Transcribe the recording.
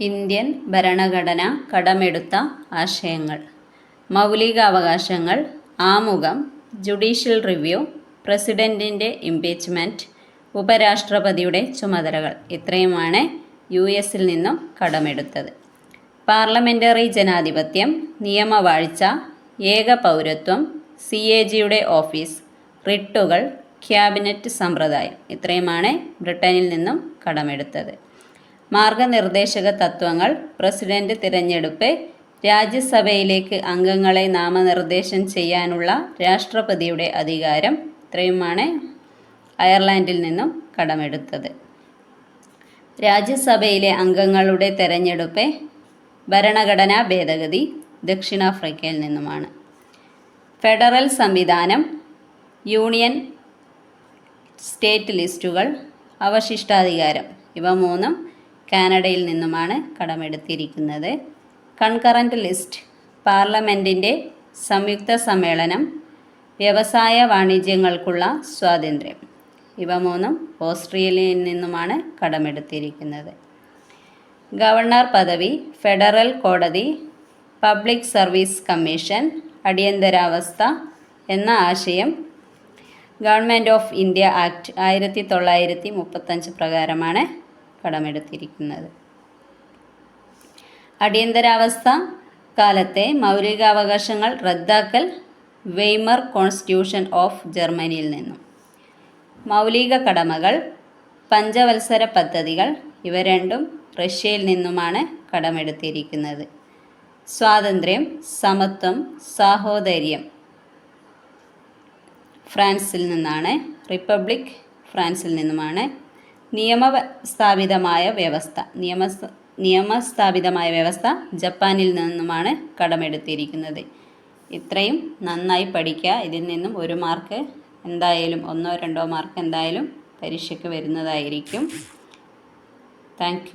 Indian ഭരണഘടന കടമെടുത്ത ആശയങ്ങൾ. മൗലികാവകാശങ്ങൾ ആമുഖം ജുഡീഷ്യൽ റിവ്യൂ പ്രസിഡന്റിന്റെ ഇംപീച്ച്മെന്റ് ഉപരാഷ്ട്രപതിയുടെ ചുമതലകൾ ഇത്രയുമാണ് യു എസിൽ നിന്നും കടമെടുത്തത്. പാർലമെന്ററി ജനാധിപത്യം നിയമവാഴ്ച ഏക പൗരത്വം സി എ ജിയുടെ ഓഫീസ് റിട്ടുകൾ ക്യാബിനറ്റ് സമ്പ്രദായം ഇത്രയുമാണ് ബ്രിട്ടനിൽ നിന്നും കടമെടുത്തത്. മാർഗനിർദ്ദേശക തത്വങ്ങൾ പ്രസിഡന്റ് തിരഞ്ഞെടുപ്പ് രാജ്യസഭയിലേക്ക് അംഗങ്ങളെ നാമനിർദ്ദേശം ചെയ്യാനുള്ള രാഷ്ട്രപതിയുടെ അധികാരം ഇത്രയുമാണ് അയർലാൻഡിൽ നിന്നും കടമെടുത്തത്. രാജ്യസഭയിലെ അംഗങ്ങളുടെ തെരഞ്ഞെടുപ്പ് ഭരണഘടനാ ഭേദഗതി ദക്ഷിണാഫ്രിക്കയിൽ നിന്നുമാണ്. ഫെഡറൽ സംവിധാനം യൂണിയൻ സ്റ്റേറ്റ് ലിസ്റ്റുകൾ അവശിഷ്ടാധികാരം ഇവ മൂന്നും കാനഡയിൽ നിന്നുമാണ് കടമെടുത്തിരിക്കുന്നത്. കൺകറന്റ് ലിസ്റ്റ് പാർലമെന്റിന്റെ സംയുക്ത സമ്മേളനം വ്യവസായ വാണിജ്യങ്ങൾക്കുള്ള സ്വാതന്ത്ര്യം. ഇവ മൂന്നും ഓസ്ട്രേലിയയിൽ നിന്നുമാണ് കടമെടുത്തിരിക്കുന്നത്. ഗവർണർ പദവി ഫെഡറൽ കോടതി പബ്ലിക് സർവീസ് കമ്മീഷൻ അടിയന്തരാവസ്ഥ എന്ന ആശയം ഗവൺമെന്റ് ഓഫ് ഇന്ത്യ ആക്ട് ആയിരത്തി തൊള്ളായിരത്തി മുപ്പത്തഞ്ച് പ്രകാരമാണ് കടമെടുത്തിരിക്കുന്നത്. അടിയന്തരാവസ്ഥ കാലത്തെ മൗലികാവകാശങ്ങൾ റദ്ദാക്കൽ വെയ്മർ കോൺസ്റ്റിറ്റ്യൂഷൻ ഓഫ് ജർമ്മനിയിൽ നിന്നും. മൗലിക കടമകൾ പഞ്ചവത്സര പദ്ധതികൾ ഇവ രണ്ടും റഷ്യയിൽ നിന്നുമാണ് കടമെടുത്തിരിക്കുന്നത്. സ്വാതന്ത്ര്യം സമത്വം സാഹോദര്യം ഫ്രാൻസിൽ നിന്നാണ് റിപ്പബ്ലിക് ഫ്രാൻസിൽ നിന്നുമാണ് നിയമസ്ഥാപിതമായ വ്യവസ്ഥ. നിയമ നിയമസ്ഥാപിതമായ വ്യവസ്ഥ ജപ്പാനിൽ നിന്നുമാണ് കടമെടുത്തിരിക്കുന്നത്. ഇത്രയും നന്നായി പഠിക്കുക. ഇതിൽ നിന്നും ഒരു മാർക്ക് എന്തായാലും ഒന്നോ രണ്ടോ മാർക്ക് എന്തായാലും പരീക്ഷയ്ക്ക് വരുന്നതായിരിക്കും. താങ്ക്